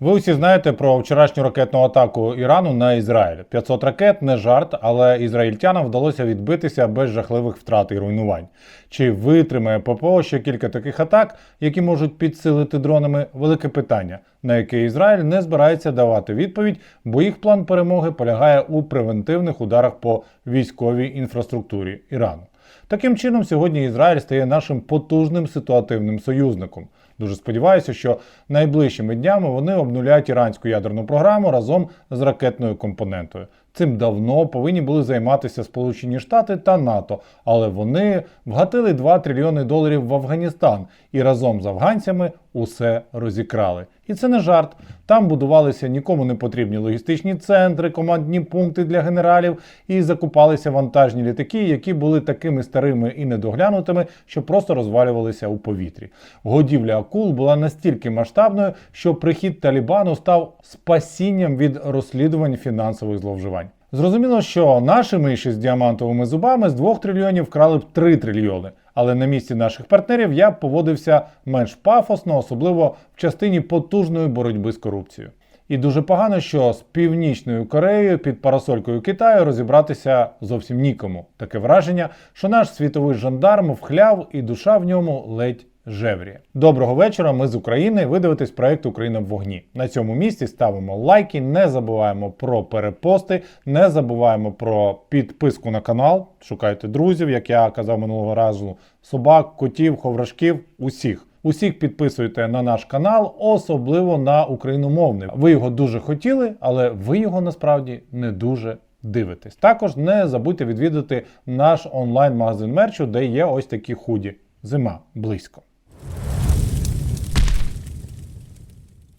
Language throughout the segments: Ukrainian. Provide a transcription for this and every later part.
Ви усі знаєте про вчорашню ракетну атаку Ірану на Ізраїль. 500 ракет не жарт, але ізраїльтянам вдалося відбитися без жахливих втрат і руйнувань. Чи витримає ППО ще кілька таких атак, які можуть підсилити дронами? Велике питання, на яке Ізраїль не збирається давати відповідь, бо їх план перемоги полягає у превентивних ударах по військовій інфраструктурі Ірану. Таким чином, сьогодні Ізраїль стає нашим потужним ситуативним союзником. Дуже сподіваюся, що найближчими днями вони обнуляють іранську ядерну програму разом з ракетною компонентою. Цим давно повинні були займатися Сполучені Штати та НАТО, але вони вгатили 2 трильйони доларів в Афганістан і разом з афганцями усе розікрали. І це не жарт. Там будувалися нікому не потрібні логістичні центри, командні пункти для генералів і закупалися вантажні літаки, які були такими старими і недоглянутими, що просто розвалювалися у повітрі. Годівля акул була настільки масштабною, що прихід Талібану став спасінням від розслідувань фінансових зловживань. Зрозуміло, що наші миші з діамантовими зубами з 2 трильйонів вкрали б 3 трильйони. Але на місці наших партнерів я б поводився менш пафосно, особливо в частині потужної боротьби з корупцією. І дуже погано, що з північною Кореєю під парасолькою Китаю розібратися зовсім нікому. Таке враження, що наш світовий жандарм вхляв і душа в ньому ледь жевріє. Доброго вечора. Ми з України. Ви дивитесь проект Україна в вогні. На цьому місці ставимо лайки, не забуваємо про перепости, не забуваємо про підписку на канал. Шукайте друзів, як я казав минулого разу, собак, котів, ховрашків, усіх. Усіх підписуйте на наш канал, особливо на україномовний. Ви його дуже хотіли, але ви його насправді не дуже дивитесь. Також не забудьте відвідати наш онлайн-магазин мерчу, де є ось такі худі. Зима близько.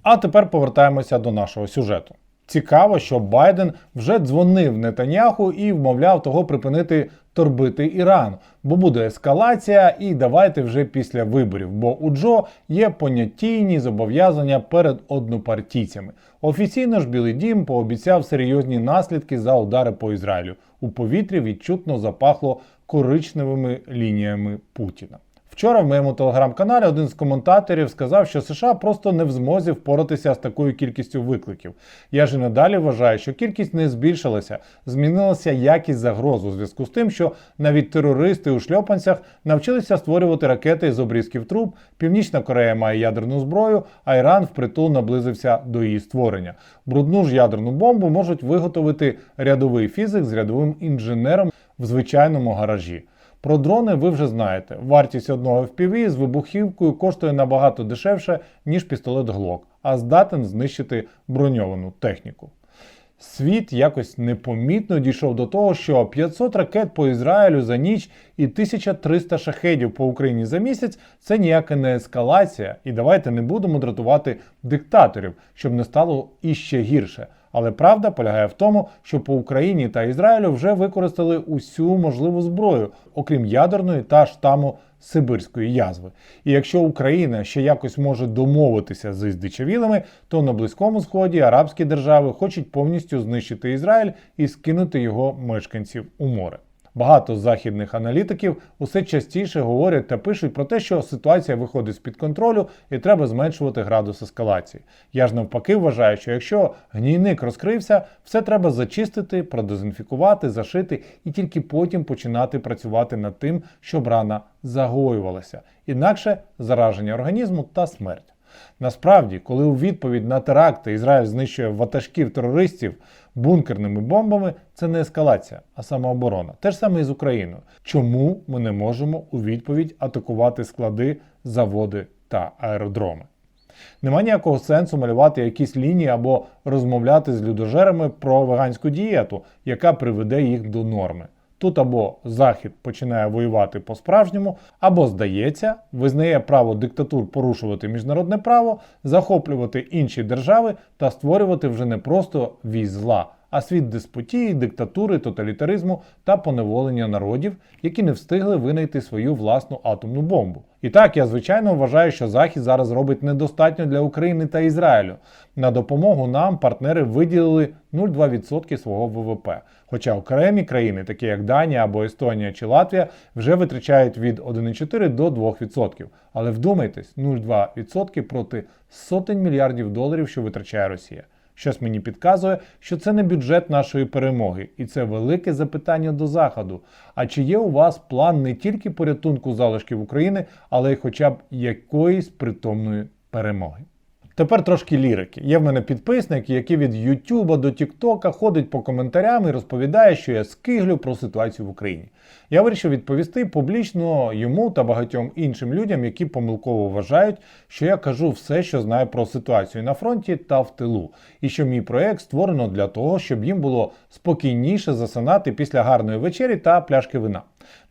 А тепер повертаємося до нашого сюжету. Цікаво, що Байден вже дзвонив Нетаньяху і вмовляв того припинити торбити Іран, бо буде ескалація, і давайте вже після виборів. Бо у Джо є поняттійні зобов'язання перед однопартійцями. Офіційно ж Білий Дім пообіцяв серйозні наслідки за удари по Ізраїлю. У повітрі відчутно запахло коричневими лініями Путіна. Вчора в моєму телеграм-каналі один з коментаторів сказав, що США просто не в змозі впоратися з такою кількістю викликів. Я ж і надалі вважаю, що кількість не збільшилася, змінилася якість загроз у зв'язку з тим, що навіть терористи у шльопанцях навчилися створювати ракети з обрізків труб. Північна Корея має ядерну зброю, а Іран впритул наблизився до її створення. Брудну ж ядерну бомбу можуть виготовити рядовий фізик з рядовим інженером в звичайному гаражі. Про дрони ви вже знаєте. Вартість одного FPV з вибухівкою коштує набагато дешевше, ніж пістолет Glock, а здатен знищити броньовану техніку. Світ якось непомітно дійшов до того, що 500 ракет по Ізраїлю за ніч і 1300 шахедів по Україні за місяць це ніяка не ескалація. І давайте не будемо дратувати диктаторів, щоб не стало іще гірше. Але правда полягає в тому, що по Україні та Ізраїлю вже використали усю можливу зброю, окрім ядерної та штаму Сибирської язви. І якщо Україна ще якось може домовитися з здичавілими, то на Близькому Сході арабські держави хочуть повністю знищити Ізраїль і скинути його мешканців у море. Багато західних аналітиків усе частіше говорять та пишуть про те, що ситуація виходить з під контролю і треба зменшувати градус ескалації. Я ж навпаки вважаю, що якщо гнійник розкрився, все треба зачистити, продезінфікувати, зашити і тільки потім починати працювати над тим, щоб рана загоювалася. Інакше зараження організму та смерть. Насправді, коли у відповідь на теракти Ізраїль знищує ватажків терористів бункерними бомбами, це не ескалація, а самооборона. Те ж саме і з Україною. Чому ми не можемо у відповідь атакувати склади, заводи та аеродроми? Нема ніякого сенсу малювати якісь лінії або розмовляти з людожерами про веганську дієту, яка приведе їх до норми. Тут або Захід починає воювати по-справжньому, або, здається, визнає право диктатур порушувати міжнародне право, захоплювати інші держави та створювати вже не просто віз зла, а світ деспотії, диктатури, тоталітаризму та поневолення народів, які не встигли винайти свою власну атомну бомбу. І так, я звичайно вважаю, що Захід зараз робить недостатньо для України та Ізраїлю. На допомогу нам партнери виділили 0,2% свого ВВП. Хоча окремі країни, такі як Данія або Естонія чи Латвія, вже витрачають від 1,4 до 2%. Але вдумайтесь, 0,2% проти сотень мільярдів доларів, що витрачає Росія. Щось мені підказує, що це не бюджет нашої перемоги, і це велике запитання до Заходу. А чи є у вас план не тільки порятунку залишків України, але й хоча б якоїсь притомної перемоги? Тепер трошки лірики. Є в мене підписник, який від Ютуба до Тіктока ходить по коментарям і розповідає, що я скиглю про ситуацію в Україні. Я вирішив відповісти публічно йому та багатьом іншим людям, які помилково вважають, що я кажу все, що знаю про ситуацію на фронті та в тилу, і що мій проект створено для того, щоб їм було спокійніше засинати після гарної вечері та пляшки вина.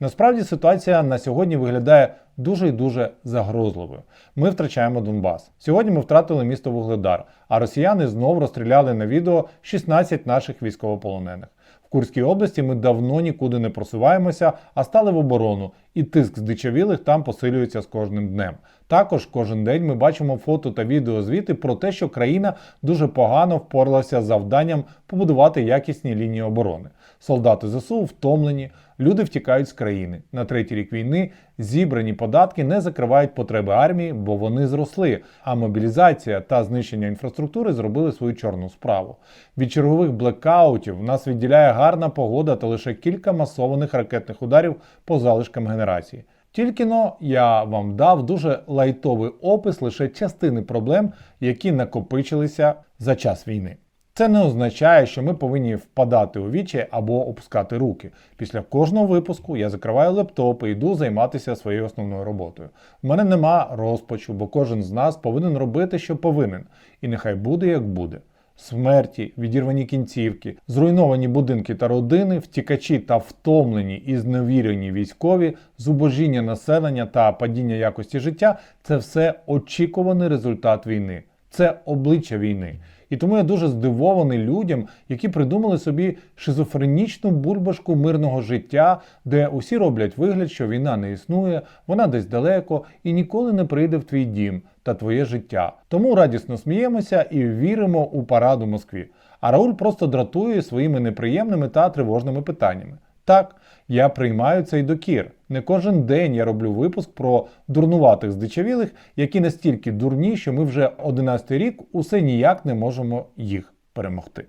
Насправді ситуація на сьогодні виглядає дуже і дуже загрозливою. Ми втрачаємо Донбас. Сьогодні ми втратили місто Вугледар, а росіяни знов розстріляли на відео 16 наших військовополонених. В Курській області ми давно нікуди не просуваємося, а стали в оборону, і тиск здичавілих там посилюється з кожним днем. Також кожен день ми бачимо фото та відеозвіти про те, що країна дуже погано впоралася з завданням побудувати якісні лінії оборони. Солдати ЗСУ втомлені, люди втікають з країни. На третій рік війни зібрані податки не закривають потреби армії, бо вони зросли. А мобілізація та знищення інфраструктури зробили свою чорну справу. Від чергових блекаутів нас відділяє гарна погода та лише кілька масованих ракетних ударів по залишкам генерації. Тільки но я вам дав дуже лайтовий опис лише частини проблем, які накопичилися за час війни. Це не означає, що ми повинні впадати у вічі або опускати руки. Після кожного випуску я закриваю лептоп і йду займатися своєю основною роботою. У мене нема розпачу, бо кожен з нас повинен робити, що повинен. І нехай буде як буде. Смерті, відірвані кінцівки, зруйновані будинки та родини, втікачі та втомлені і зневірені військові, зубожіння населення та падіння якості життя це все очікуваний результат війни. Це обличчя війни. І тому я дуже здивований людям, які придумали собі шизофренічну бульбашку мирного життя, де усі роблять вигляд, що війна не існує, вона десь далеко і ніколи не прийде в твій дім та твоє життя. Тому радісно сміємося і віримо у параду Москві. А Рауль просто дратує своїми неприємними та тривожними питаннями. Так, я приймаю цей докір. Не кожен день я роблю випуск про дурнуватих здичавілих, які настільки дурні, що ми вже 11 рік усе ніяк не можемо їх перемогти.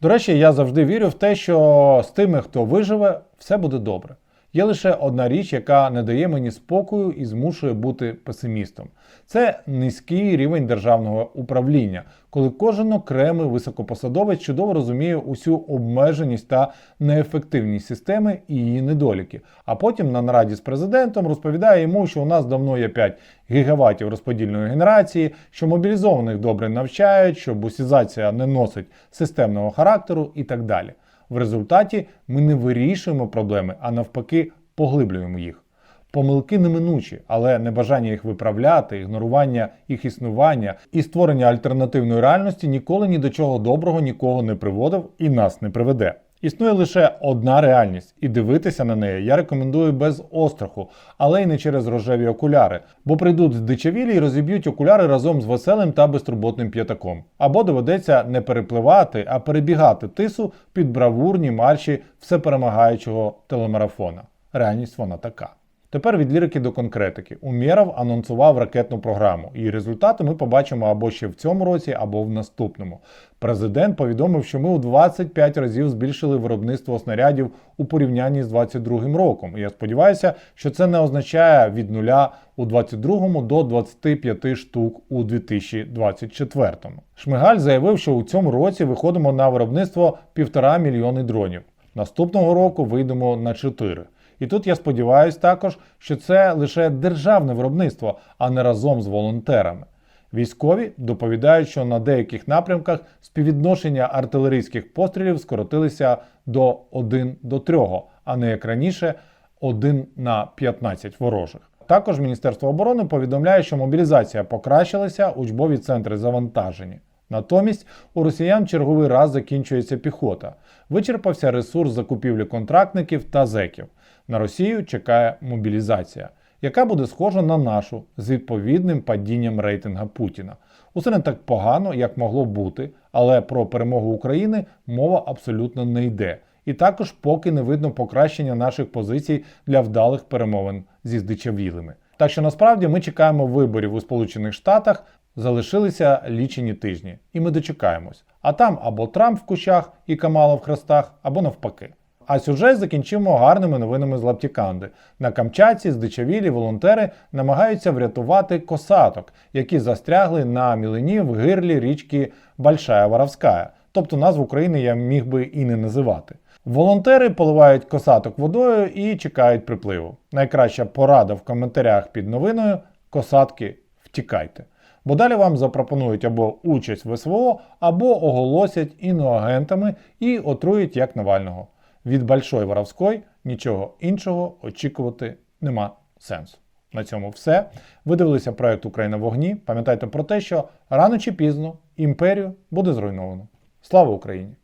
До речі, я завжди вірю в те, що з тими, хто виживе, все буде добре. Є лише одна річ, яка не дає мені спокою і змушує бути песимістом. Це низький рівень державного управління, коли кожен окремий високопосадовець чудово розуміє усю обмеженість та неефективність системи і її недоліки. А потім на нараді з президентом розповідає йому, що у нас давно є 5 гігаватів розподільної генерації, що мобілізованих добре навчають, що бусізація не носить системного характеру і так далі. В результаті ми не вирішуємо проблеми, а навпаки, поглиблюємо їх. Помилки неминучі, але небажання їх виправляти, ігнорування їх існування і створення альтернативної реальності ніколи ні до чого доброго нікого не приводив і нас не приведе. Існує лише одна реальність, і дивитися на неї я рекомендую без остраху, але й не через рожеві окуляри, бо прийдуть здичавілі і розіб'ють окуляри разом з веселим та безтурботним п'ятаком. Або доведеться не перепливати, а перебігати тису під бравурні марші всеперемагаючого телемарафона. Реальність вона така. Тепер від лірики до конкретики. Умєров анонсував ракетну програму, і результати ми побачимо або ще в цьому році, або в наступному. Президент повідомив, що ми у 25 разів збільшили виробництво снарядів у порівнянні з 22 роком. І я сподіваюся, що це не означає від нуля у 22 до 25 штук у 2024. Шмигаль заявив, що у цьому році виходимо на виробництво півтора мільйони дронів. Наступного року вийдемо на 4. І тут я сподіваюся також, що це лише державне виробництво, а не разом з волонтерами. Військові доповідають, що на деяких напрямках співвідношення артилерійських пострілів скоротилися до 1 до 3, а не як раніше 1 на 15 ворожих. Також Міністерство оборони повідомляє, що мобілізація покращилася, учбові центри завантажені. Натомість у росіян черговий раз закінчується піхота. Вичерпався ресурс закупівлі контрактників та зеків. На Росію чекає мобілізація, яка буде схожа на нашу з відповідним падінням рейтинга Путіна. Усе не так погано, як могло бути, але про перемогу України мова абсолютно не йде. І також поки не видно покращення наших позицій для вдалих перемовин зі здичавілими. Так що насправді ми чекаємо виборів у Сполучених Штатах, залишилися лічені тижні, і ми дочекаємось. А там або Трамп в кущах і Камала в хрестах, або навпаки. А сюжет закінчимо гарними новинами з Лаптіканди. На Камчатці здичавілі волонтери намагаються врятувати косаток, які застрягли на мілині в гирлі річки Большая Воровська. Тобто назву України я міг би і не називати. Волонтери поливають косаток водою і чекають припливу. Найкраща порада в коментарях під новиною косатки втікайте. Бо далі вам запропонують або участь в СВО, або оголосять іноагентами і отрують як Навального. Від Большої Воровської нічого іншого очікувати нема сенсу. На цьому все. Ви дивилися проект Україна в вогні. Пам'ятайте про те, що рано чи пізно імперію буде зруйновано. Слава Україні!